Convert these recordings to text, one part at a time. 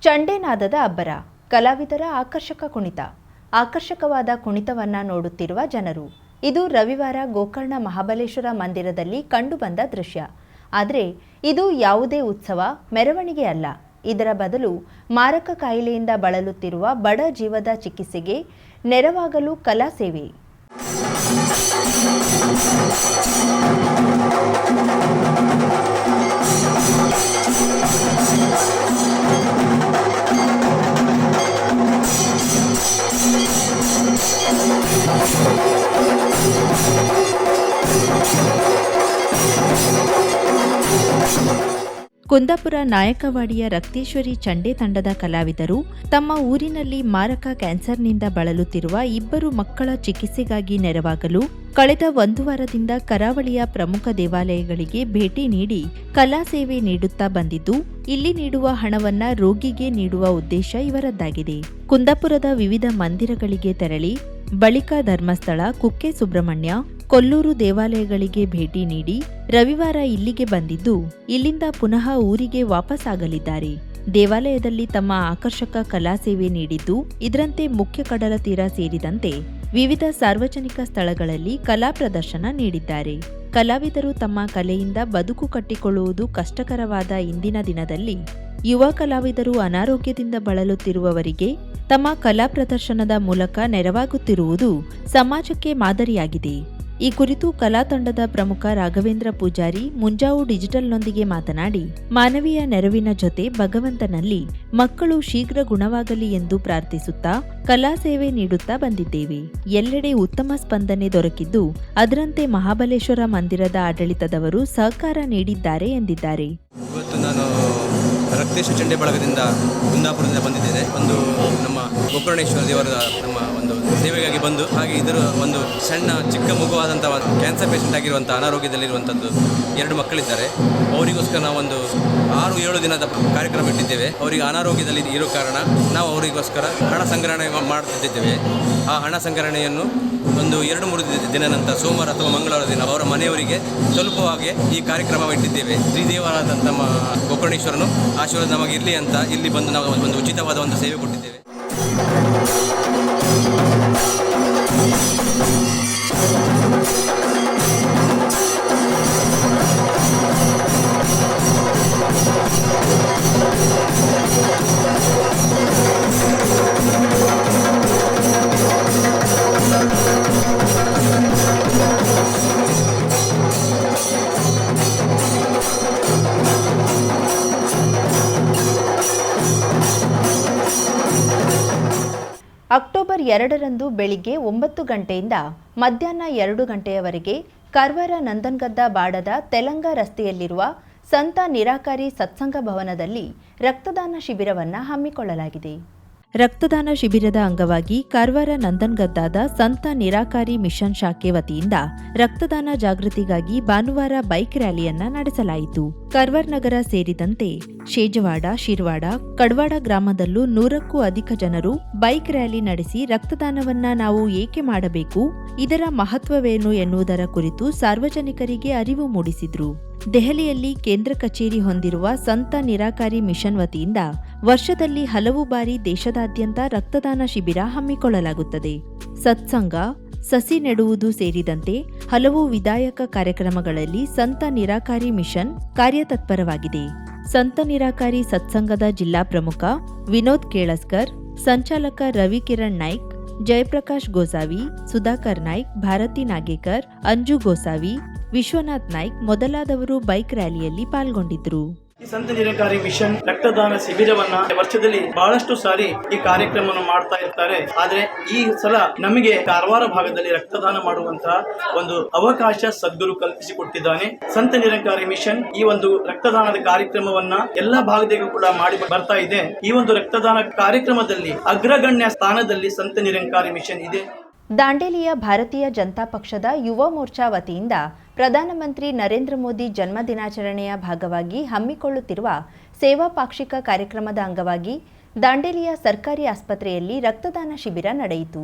ಚಂಡೇನಾದದ ಅಬ್ಬರ, ಕಲಾವಿದರ ಆಕರ್ಷಕ ಕುಣಿತ. ಆಕರ್ಷಕವಾದ ಕುಣಿತವನ್ನ ನೋಡುತ್ತಿರುವ ಜನರು. ಇದು ರವಿವಾರ ಗೋಕರ್ಣ ಮಹಾಬಲೇಶ್ವರ ಮಂದಿರದಲ್ಲಿ ಕಂಡುಬಂದ ದೃಶ್ಯ. ಆದರೆ, ಇದು ಯಾವುದೇ ಉತ್ಸವ, ಮೆರವಣಿಗೆ ಅಲ್ಲ. ಇದರ ಬದಲು ಮಾರಕ ಕಾಯಿಲೆಯಿಂದ ಬಳಲುತ್ತಿರುವ ಬಡ ಜೀವದ ಚಿಕಿತ್ಸೆಗೆ ನೆರವಾಗಲು ಕಲಾ ಸೇವೆ. ಕುಂದಾಪುರ ನಾಯಕವಾಡಿಯ ರಕ್ತೇಶ್ವರಿ ಚಂಡೆ ತಂಡದ ಕಲಾವಿದರು ತಮ್ಮ ಊರಿನಲ್ಲಿ ಮಾರಕ ಕ್ಯಾನ್ಸರ್ನಿಂದ ಬಳಲುತ್ತಿರುವ ಇಬ್ಬರು ಮಕ್ಕಳ ಚಿಕಿತ್ಸೆಗಾಗಿ ನೆರವಾಗಲು ಕಳೆದ ಒಂದು ವಾರದಿಂದ ಕರಾವಳಿಯ ಪ್ರಮುಖ ದೇವಾಲಯಗಳಿಗೆ ಭೇಟಿ ನೀಡಿ ಕಲಾ ಸೇವೆ ನೀಡುತ್ತಾ ಬಂದಿದ್ದು, ಇಲ್ಲಿ ನೀಡುವ ಹಣವನ್ನ ರೋಗಿಗೆ ನೀಡುವ ಉದ್ದೇಶ ಇವರದ್ದಾಗಿದೆ. ಕುಂದಾಪುರದ ವಿವಿಧ ಮಂದಿರಗಳಿಗೆ ತೆರಳಿ ಬಳಿಕ ಧರ್ಮಸ್ಥಳ, ಕುಕ್ಕೆ ಸುಬ್ರಹ್ಮಣ್ಯ, ಕೊಲ್ಲೂರು ದೇವಾಲಯಗಳಿಗೆ ಭೇಟಿ ನೀಡಿ ರವಿವಾರ ಇಲ್ಲಿಗೆ ಬಂದಿದ್ದು, ಇಲ್ಲಿಂದ ಪುನಃ ಊರಿಗೆ ವಾಪಸ್ಸಾಗಲಿದ್ದಾರೆ. ದೇವಾಲಯದಲ್ಲಿ ತಮ್ಮ ಆಕರ್ಷಕ ಕಲಾ ಸೇವೆ ನೀಡಿದ್ದು, ಇದರಂತೆ ಮುಖ್ಯ ಕಡಲ ತೀರ ಸೇರಿದಂತೆ ವಿವಿಧ ಸಾರ್ವಜನಿಕ ಸ್ಥಳಗಳಲ್ಲಿ ಕಲಾ ಪ್ರದರ್ಶನ ನೀಡಿದ್ದಾರೆ. ಕಲಾವಿದರು ತಮ್ಮ ಕಲೆಯಿಂದ ಬದುಕು ಕಟ್ಟಿಕೊಳ್ಳುವುದು ಕಷ್ಟಕರವಾದ ಇಂದಿನ ದಿನದಲ್ಲಿ. ಯುವ ಕಲಾವಿದರು ಅನಾರೋಗ್ಯದಿಂದ ಬಳಲುತ್ತಿರುವವರಿಗೆ ತಮ್ಮ ಕಲಾ ಪ್ರದರ್ಶನದ ಮೂಲಕ ನೆರವಾಗುತ್ತಿರುವುದು ಸಮಾಜಕ್ಕೆ ಮಾದರಿಯಾಗಿದೆ. ಈ ಕುರಿತು ಕಲಾ ತಂಡದ ಪ್ರಮುಖ ರಾಘವೇಂದ್ರ ಪೂಜಾರಿ ಮುಂಜಾವು ಡಿಜಿಟಲ್ನೊಂದಿಗೆ ಮಾತನಾಡಿ, ಮಾನವೀಯ ನೆರವಿನ ಜೊತೆ ಭಗವಂತನಲ್ಲಿ ಮಕ್ಕಳು ಶೀಘ್ರ ಗುಣವಾಗಲಿ ಎಂದು ಪ್ರಾರ್ಥಿಸುತ್ತಾ ಕಲಾ ಸೇವೆ ನೀಡುತ್ತಾ ಬಂದಿದ್ದೇವೆ. ಎಲ್ಲೆಡೆ ಉತ್ತಮ ಸ್ಪಂದನೆ ದೊರಕಿದ್ದು, ಅದರಂತೆ ಮಹಾಬಲೇಶ್ವರ ಮಂದಿರದ ಆಡಳಿತದವರು ಸಹಕಾರ ನೀಡಿದ್ದಾರೆ ಎಂದಿದ್ದಾರೆ. ರಕ್ತೇಶ ಚಂಡೆ ಬಳಗದಿಂದ ಕುಂದಾಪುರದಿಂದ ಬಂದಿದ್ದೇನೆ. ಒಂದು ನಮ್ಮ ಗೋಕರ್ಣೇಶ್ವರ ದೇವರ ನಮ್ಮ ಒಂದು ಸೇವೆಗಾಗಿ ಬಂದು, ಹಾಗೆ ಇದರ ಒಂದು ಸಣ್ಣ, ಚಿಕ್ಕ ಮಗುವಾದಂಥ ಕ್ಯಾನ್ಸರ್ ಪೇಷಂಟ್ ಆಗಿರುವಂಥ ಅನಾರೋಗ್ಯದಲ್ಲಿರುವಂಥದ್ದು ಎರಡು ಮಕ್ಕಳಿದ್ದಾರೆ. ಅವರಿಗೋಸ್ಕರ ನಾವು ಒಂದು ಆರು, ಏಳು ದಿನದ ಕಾರ್ಯಕ್ರಮ ಇಟ್ಟಿದ್ದೇವೆ. ಅವರಿಗೆ ಅನಾರೋಗ್ಯದಲ್ಲಿ ಇರೋ ಕಾರಣ ನಾವು ಅವರಿಗೋಸ್ಕರ ಹಣ ಸಂಗ್ರಹಣೆ ಮಾಡುತ್ತಿದ್ದೇವೆ. ಆ ಹಣ ಸಂಗ್ರಹಣೆಯನ್ನು ಒಂದು ಎರಡು, ಮೂರು ದಿನ ನಂತರ ಸೋಮವಾರ ಅಥವಾ ಮಂಗಳವಾರ ದಿನ ಅವರ ಮನೆಯವರಿಗೆ ಸ್ವಲ್ಪವಾಗಿ ಹಾಗೆ ಈ ಕಾರ್ಯಕ್ರಮ ಇಟ್ಟಿದ್ದೇವೆ. ಶ್ರೀದೇವರಾದಂಥ ನಮ್ಮ ಗೋಕರ್ಣೇಶ್ವರನು ಆಶೀರ್ವಾದ ಇರಲಿ ಅಂತ ಇಲ್ಲಿ ಬಂದು ನಾವು ಒಂದು ಉಚಿತವಾದ ಒಂದು ಸೇವೆ ಕೊಟ್ಟಿದ್ದೇವೆ. ಅಕ್ಟೋಬರ್ ಎರಡರಂದು ಬೆಳಿಗ್ಗೆ ಒಂಬತ್ತು ಗಂಟೆಯಿಂದ ಮಧ್ಯಾಹ್ನ ಎರಡು ಗಂಟೆಯವರೆಗೆ ಕರ್ವಾರ ನಂದನ್ಗದ್ದ ಬಾಡದ ತೆಲಂಗ ರಸ್ತೆಯಲ್ಲಿರುವ ಸಂತ ನಿರಾಕಾರಿ ಸತ್ಸಂಗ ಭವನದಲ್ಲಿ ರಕ್ತದಾನ ಶಿಬಿರವನ್ನು ಹಮ್ಮಿಕೊಳ್ಳಲಾಗಿದೆ. ರಕ್ತದಾನ ಶಿಬಿರದ ಅಂಗವಾಗಿ ಕಾರವಾರ ನಂದನ್ಗದ್ದಾದ ಸಂತ ನಿರಾಕಾರಿ ಮಿಷನ್ ಶಾಖೆ ವತಿಯಿಂದ ರಕ್ತದಾನ ಜಾಗೃತಿಗಾಗಿ ಭಾನುವಾರ ಬೈಕ್ ರ್ಯಾಲಿಯನ್ನ ನಡೆಸಲಾಯಿತು. ಕಾರವಾರ ನಗರ ಸೇರಿದಂತೆ ಶೇಜವಾಡ, ಶಿರ್ವಾಡ, ಕಡ್ವಾಡ ಗ್ರಾಮದಲ್ಲೂ ನೂರಕ್ಕೂ ಅಧಿಕ ಜನರು ಬೈಕ್ ರ್ಯಾಲಿ ನಡೆಸಿ ರಕ್ತದಾನವನ್ನ ನಾವು ಏಕೆ ಮಾಡಬೇಕು, ಇದರ ಮಹತ್ವವೇನು ಎನ್ನುವುದರ ಕುರಿತು ಸಾರ್ವಜನಿಕರಿಗೆ ಅರಿವು ಮೂಡಿಸಿದ್ರು. ದೆಹಲಿಯಲ್ಲಿ ಕೇಂದ್ರ ಕಚೇರಿ ಹೊಂದಿರುವ ಸಂತ ನಿರಾಕಾರಿ ಮಿಷನ್ ವತಿಯಿಂದ ವರ್ಷದಲ್ಲಿ ಹಲವು ಬಾರಿ ದೇಶದಾದ್ಯಂತ ರಕ್ತದಾನ ಶಿಬಿರ ಹಮ್ಮಿಕೊಳ್ಳಲಾಗುತ್ತದೆ. ಸತ್ಸಂಗ, ಸಸಿ ನೆಡುವುದು ಸೇರಿದಂತೆ ಹಲವು ವಿಧಾಯಕ ಕಾರ್ಯಕ್ರಮಗಳಲ್ಲಿ ಸಂತ ನಿರಾಕಾರಿ ಮಿಷನ್ ಕಾರ್ಯತತ್ಪರವಾಗಿದೆ. ಸಂತ ನಿರಾಕಾರಿ ಸತ್ಸಂಗದ ಜಿಲ್ಲಾ ಪ್ರಮುಖ ವಿನೋದ್ ಕೇಳಸ್ಕರ್, ಸಂಚಾಲಕ ರವಿ ಕಿರಣ್ ನಾಯ್ಕ್, ಜಯಪ್ರಕಾಶ್ ಗೋಸಾವಿ, ಸುಧಾಕರ್ ನಾಯ್ಕ್, ಭಾರತಿ ನಾಗೇಕರ್, ಅಂಜು ಗೋಸಾವಿ ವಿಶ್ವನಾಥ್ ನಾಯ್ಕ್ ಮೊದಲಾದವರು ಬೈಕ್ ರ್ಯಾಲಿಯಲ್ಲಿ ಪಾಲ್ಗೊಂಡಿದ್ದರು. ಈ ಸಂತ ನಿರಂಕಾರಿ ಮಿಷನ್ ರಕ್ತದಾನ ಶಿಬಿರವನ್ನ ವರ್ಷದಲ್ಲಿ ಬಹಳಷ್ಟು ಸಾರಿ ಈ ಕಾರ್ಯಕ್ರಮವನ್ನು ಮಾಡ್ತಾ ಇರ್ತಾರೆ. ಆದ್ರೆ ಈ ಸಲ ನಮಗೆ ಕಾರವಾರ ಭಾಗದಲ್ಲಿ ರಕ್ತದಾನ ಮಾಡುವಂತಹ ಒಂದು ಅವಕಾಶ ಸದ್ಗುರು ಕಲ್ಪಿಸಿಕೊಟ್ಟಿದ್ದಾನೆ. ಸಂತ ನಿರಂಕಾರಿ ಮಿಷನ್ ಈ ಒಂದು ರಕ್ತದಾನದ ಕಾರ್ಯಕ್ರಮವನ್ನ ಎಲ್ಲಾ ಭಾಗದಿಗೂ ಕೂಡ ಮಾಡಿ ಬರ್ತಾ ಇದೆ. ಈ ಒಂದು ರಕ್ತದಾನ ಕಾರ್ಯಕ್ರಮದಲ್ಲಿ ಅಗ್ರಗಣ್ಯ ಸ್ಥಾನದಲ್ಲಿ ಸಂತ ನಿರಂಕಾರಿ ಮಿಷನ್ ಇದೆ. ದಾಂಡೇಲಿಯ ಭಾರತೀಯ ಜನತಾ ಪಕ್ಷದ ಯುವ ಮೋರ್ಚಾ ವತಿಯಿಂದ ಪ್ರಧಾನಮಂತ್ರಿ ನರೇಂದ್ರ ಮೋದಿ ಜನ್ಮ ದಿನಾಚರಣೆಯ ಭಾಗವಾಗಿ ಹಮ್ಮಿಕೊಳ್ಳುತ್ತಿರುವ ಸೇವಾ ಪಾಕ್ಷಿಕ ಕಾರ್ಯಕ್ರಮದ ಅಂಗವಾಗಿ ದಾಂಡೇಲಿಯ ಸರ್ಕಾರಿ ಆಸ್ಪತ್ರೆಯಲ್ಲಿ ರಕ್ತದಾನ ಶಿಬಿರ ನಡೆಯಿತು.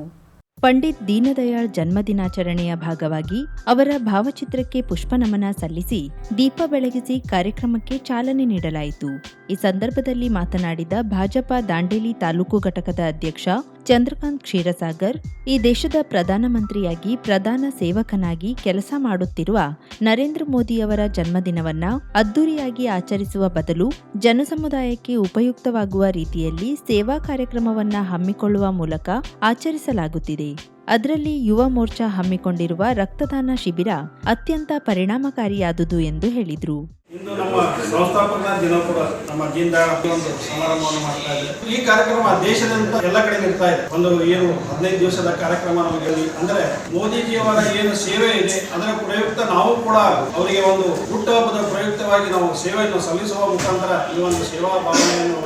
ಪಂಡಿತ್ ದೀನದಯಾಳ್ ಜನ್ಮದಿನಾಚರಣೆಯ ಭಾಗವಾಗಿ ಅವರ ಭಾವಚಿತ್ರಕ್ಕೆ ಪುಷ್ಪನಮನ ಸಲ್ಲಿಸಿ ದೀಪ ಬೆಳಗಿಸಿ ಕಾರ್ಯಕ್ರಮಕ್ಕೆ ಚಾಲನೆ ನೀಡಲಾಯಿತು. ಈ ಸಂದರ್ಭದಲ್ಲಿ ಮಾತನಾಡಿದ ಭಾಜಪ ದಾಂಡೇಲಿ ತಾಲೂಕು ಘಟಕದ ಅಧ್ಯಕ್ಷ ಚಂದ್ರಕಾಂತ್ ಕ್ಷೀರಸಾಗರ್ ಈ ದೇಶದ ಪ್ರಧಾನಮಂತ್ರಿಯಾಗಿ ಪ್ರಧಾನ ಸೇವಕನಾಗಿ ಕೆಲಸ ಮಾಡುತ್ತಿರುವ ನರೇಂದ್ರ ಮೋದಿಯವರ ಜನ್ಮದಿನವನ್ನ ಅದ್ದೂರಿಯಾಗಿ ಆಚರಿಸುವ ಬದಲು ಜನಸಮುದಾಯಕ್ಕೆ ಉಪಯುಕ್ತವಾಗುವ ರೀತಿಯಲ್ಲಿ ಸೇವಾ ಕಾರ್ಯಕ್ರಮವನ್ನ ಹಮ್ಮಿಕೊಳ್ಳುವ ಮೂಲಕ ಆಚರಿಸಲಾಗುತ್ತಿದೆ. ಅದರಲ್ಲಿ ಯುವ ಮೋರ್ಚಾ ಹಮ್ಮಿಕೊಂಡಿರುವ ರಕ್ತದಾನ ಶಿಬಿರ ಅತ್ಯಂತ ಪರಿಣಾಮಕಾರಿಯಾದುದು ಎಂದು ಹೇಳಿದರು. ಇಂದು ನಮ್ಮ ಸಂಸ್ಥಾಪಕ ದಿನ ಕೂಡ ನಮ್ಮ ದಯಾಳ್ ಒಂದು ಸಮಾರಂಭವನ್ನು ಮಾಡ್ತಾ ಇದೆ. ಈ ಕಾರ್ಯಕ್ರಮ ದೇಶದಂತ ಎಲ್ಲ ಕಡೆ ಇರ್ತಾ ಇದೆ. ಒಂದು ಏನು ಹದಿನೈದು ದಿವಸದ ಕಾರ್ಯಕ್ರಮ ನಮಗೆ ಅಂದ್ರೆ ಮೋದಿಜಿಯವರ ಏನು ಸೇವೆ ಇದೆ, ಅದರ ಪ್ರಯುಕ್ತ ನಾವು ಕೂಡ ಅವರಿಗೆ ಒಂದು ಹುಟ್ಟುಹಬ್ಬದ ಪ್ರಯುಕ್ತವಾಗಿ ನಾವು ಸೇವೆಯನ್ನು ಸಲ್ಲಿಸುವ ಮುಖಾಂತರ ಈ ಒಂದು ಸೇವಾ ಭಾವನೆಯನ್ನು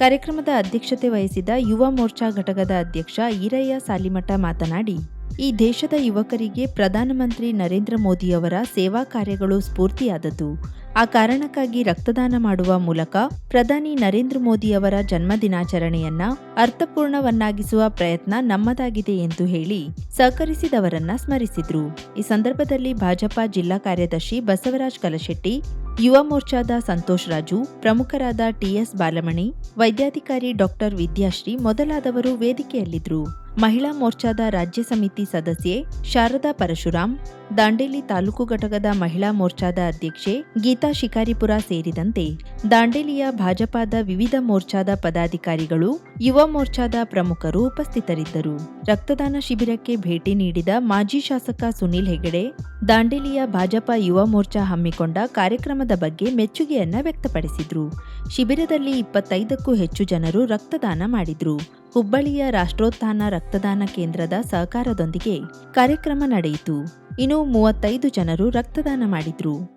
ಕಾರ್ಯಕ್ರಮದ ಅಧ್ಯಕ್ಷತೆ ವಹಿಸಿದ ಯುವ ಮೋರ್ಚಾ ಘಟಕದ ಅಧ್ಯಕ್ಷ ಈರಯ್ಯ ಸಾಲಿಮಠ ಮಾತನಾಡಿ, ಈ ದೇಶದ ಯುವಕರಿಗೆ ಪ್ರಧಾನಮಂತ್ರಿ ನರೇಂದ್ರ ಮೋದಿಯವರ ಸೇವಾ ಕಾರ್ಯಗಳು ಸ್ಫೂರ್ತಿಯಾದದ್ದು. ಆ ಕಾರಣಕ್ಕಾಗಿ ರಕ್ತದಾನ ಮಾಡುವ ಮೂಲಕ ಪ್ರಧಾನಿ ನರೇಂದ್ರ ಮೋದಿಯವರ ಜನ್ಮದಿನಾಚರಣೆಯನ್ನ ಅರ್ಥಪೂರ್ಣವನ್ನಾಗಿಸುವ ಪ್ರಯತ್ನ ನಮ್ಮದಾಗಿದೆ ಎಂದು ಹೇಳಿ ಸಹಕರಿಸಿದವರನ್ನ ಸ್ಮರಿಸಿದ್ರು. ಈ ಸಂದರ್ಭದಲ್ಲಿ ಭಾಜಪ ಜಿಲ್ಲಾ ಕಾರ್ಯದರ್ಶಿ ಬಸವರಾಜ್ ಕಲಶೆಟ್ಟಿ, ಯುವ ಮೋರ್ಚಾದ ಸಂತೋಷ್ ರಾಜು, ಪ್ರಮುಖರಾದ ಟಿಎಸ್ ಬಾಲಮಣಿ, ವೈದ್ಯಾಧಿಕಾರಿ ಡಾಕ್ಟರ್ ವಿದ್ಯಾಶ್ರೀ ಮೊದಲಾದವರು ವೇದಿಕೆಯಲ್ಲಿದ್ದರು ಮಹಿಳಾ ಮೋರ್ಚಾದ ರಾಜ್ಯ ಸಮಿತಿ ಸದಸ್ಯೆ ಶಾರದಾ ಪರಶುರಾಮ್, ದಾಂಡೇಲಿ ತಾಲೂಕು ಘಟಕದ ಮಹಿಳಾ ಮೋರ್ಚಾದ ಅಧ್ಯಕ್ಷೆ ಗೀತಾ ಶಿಕಾರಿಪುರ ಸೇರಿದಂತೆ ದಾಂಡೇಲಿಯ ಭಾಜಪಾದ ವಿವಿಧ ಮೋರ್ಚಾದ ಪದಾಧಿಕಾರಿಗಳು, ಯುವ ಮೋರ್ಚಾದ ಪ್ರಮುಖರು ಉಪಸ್ಥಿತರಿದ್ದರು. ರಕ್ತದಾನ ಶಿಬಿರಕ್ಕೆ ಭೇಟಿ ನೀಡಿದ ಮಾಜಿ ಶಾಸಕ ಸುನಿಲ್ ಹೆಗಡೆ, ದಾಂಡೇಲಿಯ ಭಾಜಪ ಯುವ ಮೋರ್ಚಾ ಹಮ್ಮಿಕೊಂಡ ಕಾರ್ಯಕ್ರಮದ ಬಗ್ಗೆ ಮೆಚ್ಚುಗೆಯನ್ನ ವ್ಯಕ್ತಪಡಿಸಿದ್ರು. ಶಿಬಿರದಲ್ಲಿ ಇಪ್ಪತ್ತೈದಕ್ಕೂ ಹೆಚ್ಚು ಜನರು ರಕ್ತದಾನ ಮಾಡಿದ್ರು. ಹುಬ್ಬಳ್ಳಿಯ ರಾಷ್ಟ್ರೋತ್ಥಾನ ರಕ್ತದಾನ ಕೇಂದ್ರದ ಸಹಕಾರದೊಂದಿಗೆ ಕಾರ್ಯಕ್ರಮ ನಡೆಯಿತು. ಇನ್ನು ಮೂವತ್ತೈದು ಜನರು ರಕ್ತದಾನ ಮಾಡಿದ್ರು.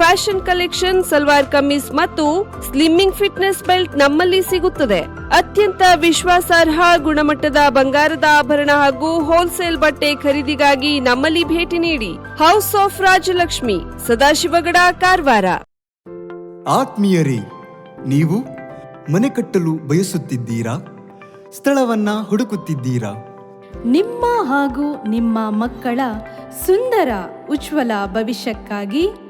Fashion collection salwar kameez ಮತ್ತು ಸ್ಲಿಮ್ಮಿಂಗ್ ಫಿಟ್ನೆಸ್ ಬೆಲ್ಟ್ ನಮ್ಮಲ್ಲಿ ಸಿಗುತ್ತದೆ. ಅತ್ಯಂತ ವಿಶ್ವಾಸಾರ್ಹ ಗುಣಮಟ್ಟದ ಬಂಗಾರದ ಆಭರಣ ಹಾಗೂ ಹೋಲ್ಸೇಲ್ ಬಟ್ಟೆ ಖರೀದಿಗಾಗಿ ನಮ್ಮಲ್ಲಿ ಭೇಟಿ ನೀಡಿ. House of Rajalakshmi Sadashivgad Karwar. ಆತ್ಮೀಯರೇ ನೀವು ಮನೆ ಕಟ್ಟಲು ಬಯಸುತ್ತಿದ್ದೀರಾ? ಸ್ಥಳವನ್ನ ಹುಡುಕುತ್ತಿದ್ದೀರಾ? ನಿಮ್ಮ ಹಾಗೂ ನಿಮ್ಮ ಮಕ್ಕಳ ಸುಂದರ ಉಜ್ವಲ ಭವಿಷ್ಯಕ್ಕಾಗಿ